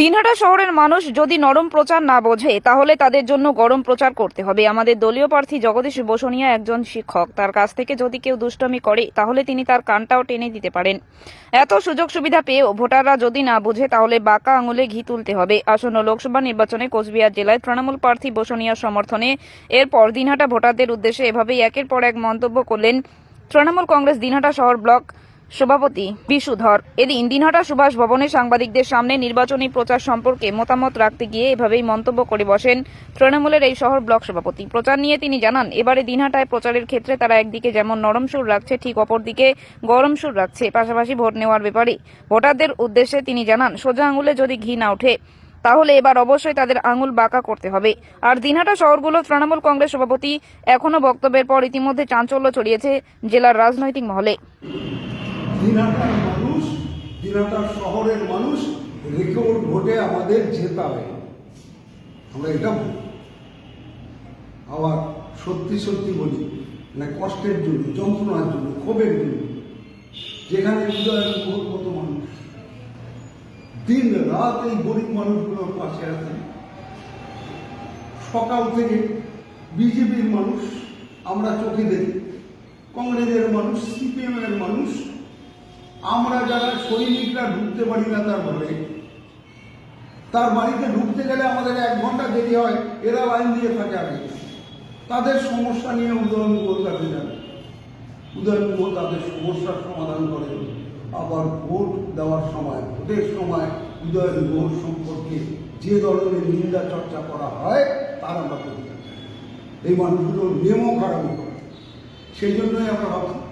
দিনহাটা শহরের মানুষ যদি নরম প্রচার না বোঝে, তাহলে তাদের জন্য গরম প্রচার করতে হবে। আমাদের দলীয় প্রার্থী জগদীশ বসনিয়া একজন শিক্ষক। তার কাছ থেকে যদি কেউ দুষ্টমি করে, তাহলে তিনি তার কানটাও টেনে দিতে পারেন। এত সুযোগ সুবিধা পেয়েও ভোটাররা যদি না বোঝে, তাহলে বাঁকা আঙুলে ঘি তুলতে হবে। আসন্ন লোকসভা নির্বাচনে কোচবিহার জেলায় তৃণমূল প্রার্থী বসনিয়ার সমর্থনে এরপর দিনহাটা ভোটারদের উদ্দেশ্যে এভাবেই একের পর এক মন্তব্য করলেন তৃণমূল কংগ্রেস দিনহাটা শহর ব্লক সভাপতি বিশুধর এদিন দিনহাটা সুভাষ ভবনে সাংবাদিকদের সামনে নির্বাচনী প্রচার সম্পর্কে মতামত রাখতে গিয়ে এভাবেই মন্তব্য করে বসেন তৃণমূলের এই শহর ব্লক সভাপতি। প্রচার নিয়ে তিনি জানান, এবারে দিনহাটায় প্রচারের ক্ষেত্রে তারা একদিকে যেমন নরম সুর রাখছে, ঠিক অপরদিকে গরম সুর রাখছে, পাশাপাশি ভোট নেওয়ার ব্যাপারে। ভোটারদের উদ্দেশ্যে তিনি জানান, সোজা আঙুলে যদি ঘি না ওঠে, তাহলে এবার অবশ্যই তাদের আঙুল বাঁকা করতে হবে। আর দিনহাটা শহরগুলো তৃণমূল কংগ্রেস সভাপতি এখনও বক্তব্যের পর ইতিমধ্যে চাঞ্চল্য ছড়িয়েছে জেলার রাজনৈতিক মহলে। দিনাটার মানুষ দিনাটার শহরের মানুষ রেকর্ড ভোটে আমাদের জেতাবে আমরা এটা বলি। আবার সত্যি সত্যি বলি মানে কষ্টের জন্য, যন্ত্রণার জন্য, ক্ষোভের জন্য, যেখানে হৃদয়ের ভোট মতো মানুষ। দিন রাত এই গরিব মানুষগুলোর পাশে আছেন সকাল থেকে বিজেপির মানুষ, আমরা চোখে দেখি। কংগ্রেসের মানুষ, সিপিএমের মানুষ আমরা যারা সৈনিকরা ঢুকতে পারি না তার ঘরে তার বাড়িতে ঢুকতে গেলে আমাদের এক ঘণ্টা দেরি হয়, এরা লাইন দিয়ে থাকে আগে। তাদের সমস্যা নিয়ে উদয়ন কলকাতা যাবে উদয়ন তাদের সমস্যার সমাধান করে। আবার ভোট দেওয়ার সময়, ভোটের সময় উদয়ন গুহ সম্পর্কে যে ধরনের নিন্দা চর্চা করা হয়, তার আমরা। এই মানুষগুলো নিয়মও খারাপ করে। সেই জন্যই আমরা ভাবছি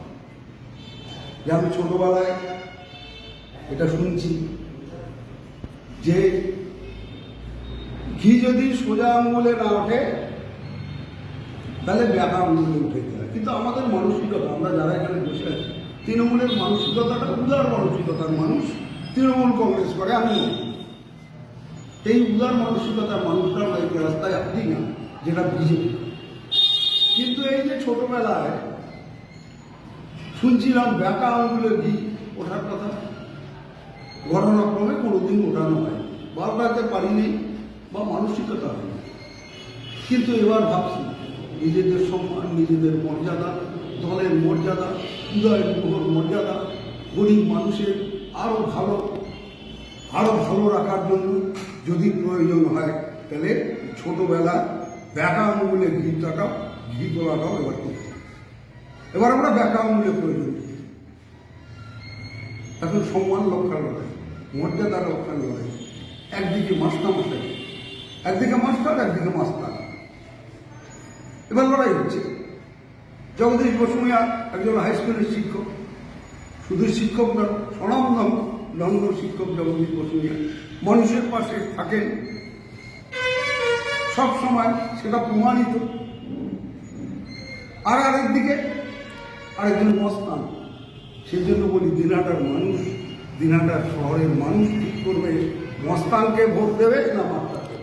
যে আমি ছোটবেলায় এটা শুনছি যে ঘি যদি সোজা আঙুলে না ওঠে, তাহলে ব্যাকা আঙুলে উঠে যায়। কিন্তু আমাদের মানসিকতা, আমরা যারা এখানে বসে আছি, তৃণমূলের মানসিকতাটা উদার মানসিকতার মানুষ, তৃণমূল কংগ্রেস করে, আমি এই উদার মানসিকতার মানুষরা রাস্তায় আসি না, যেটা বিজেপি। কিন্তু এই যে ছোটবেলায় শুনছিলাম ব্যাকা আঙুলে ঘি। ওঠার কথা। ঘটনাক্রমে কোনোদিন ওঠানো হয় বারবারতে পারিনি বা মানসিকতা হয়নি। কিন্তু এবার ভাবছি, নিজেদের সম্মান, নিজেদের মর্যাদা, দলের মর্যাদা, উদয়ের গুহর মর্যাদা, গরিব মানুষের আরও ভালো আরও ভালো রাখার জন্য যদি প্রয়োজন হয়, তাহলে ছোটবেলা ব্যাকা আঙুলে ঘিটাটা ঘি তোলাটাও এবার করতে। এবার আমরা ব্যাকা আঙুলে প্রয়োজন। এখন সম্মান রক্ষার লড়াই মর্যাদা রক্ষার লড়াই। একদিকে মাস্টার মশাই, একদিকে মাস্টার একদিকে মাস্টার। এবার লড়াই হচ্ছে। জগদীশ বসুমিয়া একজন হাই স্কুলের শিক্ষক। শুধু শিক্ষক না স্বনামধন দণ্ড শিক্ষক জগদীশ বসুমিয়া। মানুষের পাশে থাকেন। সব সময় সেটা প্রমাণিত। আর আরেকদিকে আরেকজন মস্তান। সেজন্য বলি দিনাটার মানুষ, দিনাটার শহরের মানুষ ঠিক করবে। মস্তানকে ভোট দেবে না মাস্টারকে?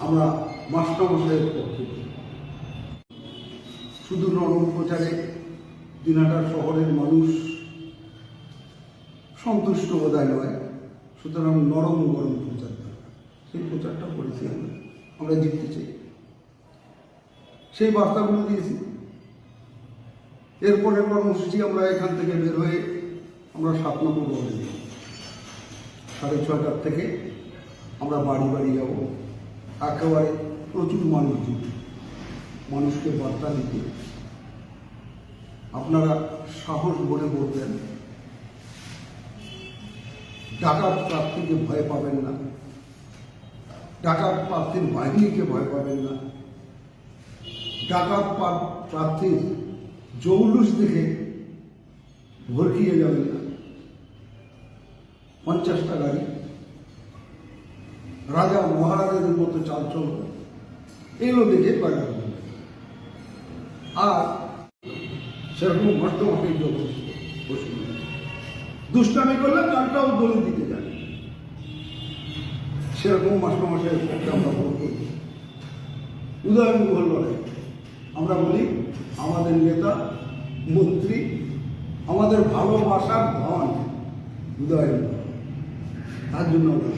আমরা মাস্টারমশাইয়ের পক্ষে। শুধু নরম প্রচারে দিনাটার শহরের মানুষ সন্তুষ্ট বোধহয় নয়, সুতরাং নরম গরম প্রচার সেই প্রচারটা করেছি আমরা। আমরা জিততে চাই। সেই বার্তাগুলো দিয়েছি। এরপরে কর্মসূচি আমরা এখান থেকে বের হয়ে আমরা সাত নম্বর ওয়ার্ডে যাব সাড়ে ছয়টার থেকে আমরা বাড়ি বাড়ি যাব। একেবারে প্রচুর মানুষ মানুষকে বার্তা দিতে। আপনারা সাহস বলে বলবেন, ডাকাত প্রার্থীকে ভয় পাবেন না। ডাকাত প্রার্থীর বাহিনীকে ভয় পাবেন না। ডাকাত প্রার্থীর জৌলুস দেখে ভরকিয়ে যাবে না। পঞ্চাশটা গাড়ি রাজা মহারাজাদের মতো চাল চলবে এগুলো দেখে করবেন আর সেরকম অসুবিধা দুষ্টামি করলে কানটাও দলে দিতে যায় সেরকম মাস্টারমশাইয়ের পক্ষে আমরা করি উদয়ন গুহর লড়াই। আমরা বলি আমাদের নেতা মন্ত্রী আমাদের ভালোবাসার ধন উদয় তার জন্য আমরা।